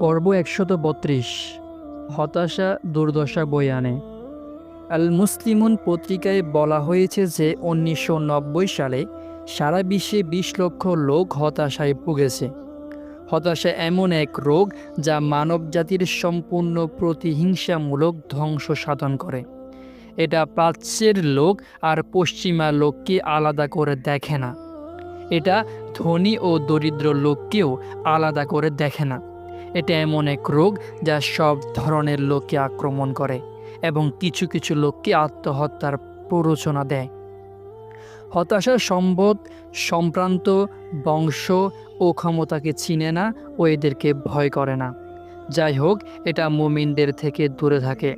পর্ব একশত বত্রিশ। হতাশা দুর্দশা বই আনে। আল মুসলিমুন পত্রিকায় বলা হয়েছে যে উনিশশো নব্বই সালে সারা বিশ্বে বিশ লক্ষ লোক হতাশায় ভুগেছে। হতাশা এমন এক রোগ যা মানব জাতির সম্পূর্ণ প্রতিহিংসামূলক ধ্বংস সাধন করে। এটা প্রাচ্যের লোক আর পশ্চিমা লোককে আলাদা করে দেখে না। এটা ধনী ও দরিদ্র লোককেও আলাদা করে দেখে না। এটা এমন এক রোগ যা সব ধরনের লোককে আক্রমণ করে এবং কিছু কিছু লোককে আত্মহত্যার প্ররোচনা দেয়। হতাশা সম্পদ সম্প্রান্ত বংশ ও ক্ষমতাকে চিনে না ও এদেরকে ভয় করে না। যাই হোক, এটা মুমিনদের থেকে দূরে থাকে।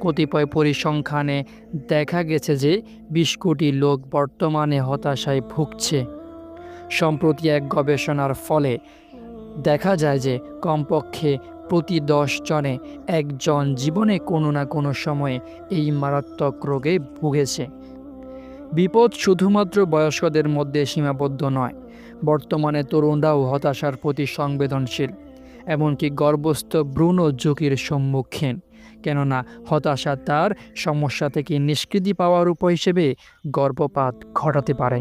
কতিপয় পরিসংখ্যানে দেখা গেছে যে বিশ কোটি লোক বর্তমানে হতাশায় ভুগছে। সম্প্রতি এক গবেষণার ফলে দেখা যায় যে কমপক্ষে প্রতি দশ জনে একজন জীবনে কোনো না কোনো সময়ে এই মারাত্মক রোগে ভুগেছে। বিপদ শুধুমাত্র বয়স্কদের মধ্যে সীমাবদ্ধ নয়, বর্তমানে তরুণরাও হতাশার প্রতি সংবেদনশীল, এমনকি গর্ভস্থ ভ্রূণ ঝুঁকির সম্মুখীন, কেননা হতাশা তার সমস্যা থেকে নিষ্কৃতি পাওয়ার উপায় হিসেবে গর্ভপাত ঘটাতে পারে।